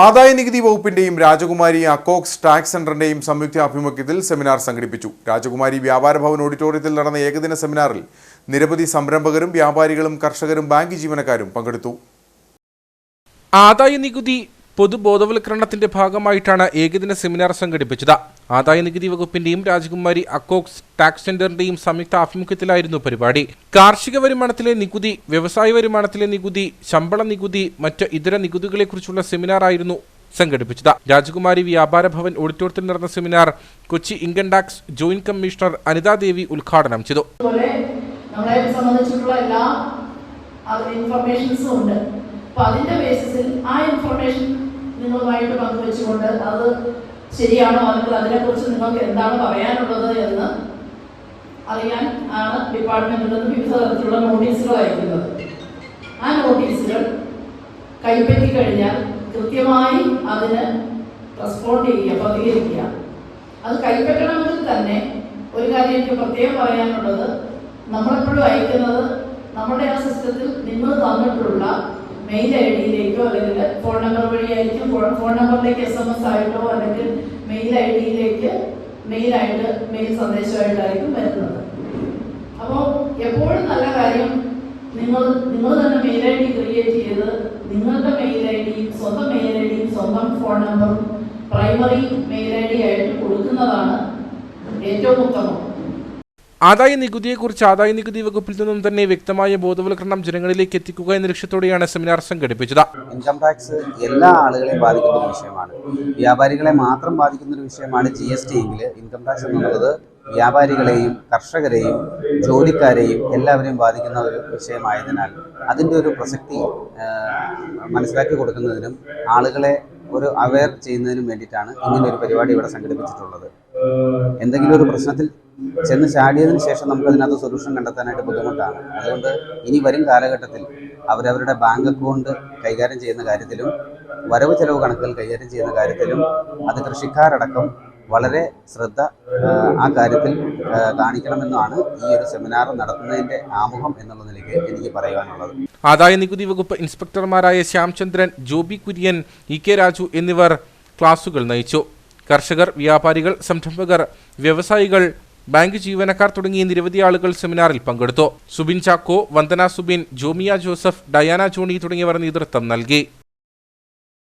ആദായ നികുതി വകുപ്പിന്റെയും രാജകുമാരി അക്കോക്സ് ടാക്സ് സെന്ററിന്റെയും സംയുക്ത ആഭിമുഖ്യത്തിൽ സെമിനാർ സംഘടിപ്പിച്ചു. രാജകുമാരി വ്യാപാര ഭവൻ ഓഡിറ്റോറിയത്തിൽ നടന്ന ഏകദിന സെമിനാറിൽ നിരവധി സംരംഭകരും വ്യാപാരികളും കർഷകരും ബാങ്ക് ജീവനക്കാരും പങ്കെടുത്തു. ആദായ നികുതി പൊതുബോധവൽക്കരണത്തിന്റെ ഭാഗമായിട്ടാണ് ഏകദിന സെമിനാർ സംഘടിപ്പിച്ചത്. ആദായ നികുതി വകുപ്പിന്റെയും രാജകുമാരി അക്കോക്സ് ടാക്സ് സെന്ററിന്റെയും സംയുക്ത ആഭിമുഖ്യത്തിലായിരുന്നു പരിപാടി. കാർഷിക വരുമാനത്തിലെ നികുതി വ്യവസായ വരുമാനത്തിലെ നികുതി ശമ്പള നികുതി മറ്റ് ഇതര നികുതികളെക്കുറിച്ചുള്ള സെമിനാർ ആയിരുന്നു സംഘടിപ്പിച്ചത്. രാജകുമാരി വ്യാപാര ഭവൻ ഓഡിറ്റോറിയത്തിൽ നടന്ന seminar Kochi income tax joint commissioner Anitha Devi ഉദ്ഘാടനം ചെയ്തു. ഇൻഫർമേഷൻസും ഉണ്ട്. അപ്പൊ അതിന്റെ ബേസിസിൽ ആ ഇൻഫർമേഷൻ നിങ്ങളുമായിട്ട് പങ്കുവെച്ചുകൊണ്ട് അത് ശരിയാണോ? അല്ലെങ്കിൽ അതിനെക്കുറിച്ച് നിങ്ങൾക്ക് എന്താണ് പറയാനുള്ളത് എന്ന് അറിയാൻ ആണ് ഡിപ്പാർട്ട്മെന്റിൽ നിന്ന് വിവിധ തരത്തിലുള്ള നോട്ടീസുകൾ അയക്കുന്നത്. ആ നോട്ടീസുകൾ കൈപ്പറ്റി കഴിഞ്ഞാൽ കൃത്യമായി അതിന് റെസ്പോണ്ട് ചെയ്യുക പ്രതികരിക്കുക. അത് കൈപ്പറ്റണമെങ്കിൽ തന്നെ ഒരു കാര്യം എനിക്ക് പ്രത്യേകം പറയാനുള്ളത് നമ്മളെപ്പോഴും അയക്കുന്നത് നമ്മുടെ ആ സിസ്റ്റത്തിൽ നിങ്ങൾ തന്നിട്ടുള്ള മെയിൽ ഐ ഡിയിലേക്കോ അല്ലെങ്കിൽ ഫോൺ നമ്പർ വഴിയായിരിക്കും ഫോൺ- നമ്പറിലേക്ക് എസ് എം എസ് ആയിട്ടോ അല്ലെങ്കിൽ മെയിൽ ഐ ഡിയിലേക്ക് മെയിലായിട്ട് മെയിൽ സന്ദേശമായിട്ടായിരിക്കും വരുന്നത്. അപ്പോൾ എപ്പോഴും നല്ല കാര്യം നിങ്ങൾ നിങ്ങൾ തന്നെ മെയിൽ ഐ ഡി ക്രിയേറ്റ് ചെയ്ത് നിങ്ങളുടെ മെയിൽ ഐ ഡിയും സ്വന്തം മെയിൽ ഐ ഡിയും സ്വന്തം ഫോൺ നമ്പറും പ്രൈമറി മെയിൽ ഐ ഡി ആയിട്ട് കൊടുക്കുന്നതാണ് ഏറ്റവും ഉത്തമം. ആദായ നികുതിയെക്കുറിച്ച് ആദായ നികുതി വകുപ്പിൽ നിന്നും തന്നെ വ്യക്തമായ ബോധവൽക്കരണം ജനങ്ങളിലേക്ക് എത്തിക്കുക എന്ന ലക്ഷ്യത്തോടെയാണ് സെമിനാർ സംഘടിപ്പിച്ചത്. ഇൻകം ടാക്സ് എല്ലാ ആളുകളെയും ബാധിക്കുന്ന ഒരു വിഷയമാണ്. വ്യാപാരികളെ മാത്രം ബാധിക്കുന്ന ഒരു വിഷയമാണ് ജി എസ് ടി എങ്കിൽ ഇൻകം ടാക്സ് എന്നുള്ളത് വ്യാപാരികളെയും കർഷകരെയും ജോലിക്കാരെയും എല്ലാവരെയും ബാധിക്കുന്ന ഒരു വിഷയമായതിനാൽ അതിന്റെ ഒരു പ്രസക്തി മനസ്സിലാക്കി കൊടുക്കുന്നതിനും ആളുകളെ ഒരു അവയർ ചെയ്യുന്നതിനും വേണ്ടിയിട്ടാണ് ഇങ്ങനെ ഒരു പരിപാടി ഇവിടെ സംഘടിപ്പിച്ചിട്ടുള്ളത്. എന്തെങ്കിലും ഒരു പ്രശ്നത്തിൽ ചെന്ന് ചാടിയതിന് ശേഷം നമുക്ക് അതിനകത്ത് സൊല്യൂഷൻ കണ്ടെത്താനായിട്ട് ബുദ്ധിമുട്ടാണ്. അതുകൊണ്ട് ഇനി വരും കാലഘട്ടത്തിൽ അവരവരുടെ ബാങ്ക് അക്കൗണ്ട് കൈകാര്യം ചെയ്യുന്ന കാര്യത്തിലും വരവ് ചെലവ് കണക്കുകൾ കൈകാര്യം ചെയ്യുന്ന കാര്യത്തിലും അത് കൃഷിക്കാരടക്കം വളരെ ശ്രദ്ധ ആ, കാര്യത്തിൽ കാണിക്കണമെന്നാണ് ഈ ഒരു സെമിനാർ നടത്തുന്നതിന്റെ ആമുഖം എന്നുള്ള നിലയ്ക്ക് എനിക്ക് പറയുവാനുള്ളത് ആദായ നികുതി വകുപ്പ് ഇൻസ്പെക്ടർമാരായ ശ്യാംചന്ദ്രൻ ജോബി കുര്യൻ ഇ കെ രാജു എന്നിവർ ക്ലാസുകൾ നയിച്ചു. കർഷകർ വ്യാപാരികൾ സംരംഭകർ വ്യവസായികൾ ബാങ്ക് ജീവനക്കാർ തുടങ്ങിയ നിരവധി ആളുകൾ സെമിനാറിൽ പങ്കെടുത്തു. Subin Chacko Vandana Subin Jomiya Joseph Diana Johnny തുടങ്ങിയവർ നേതൃത്വം നൽകി.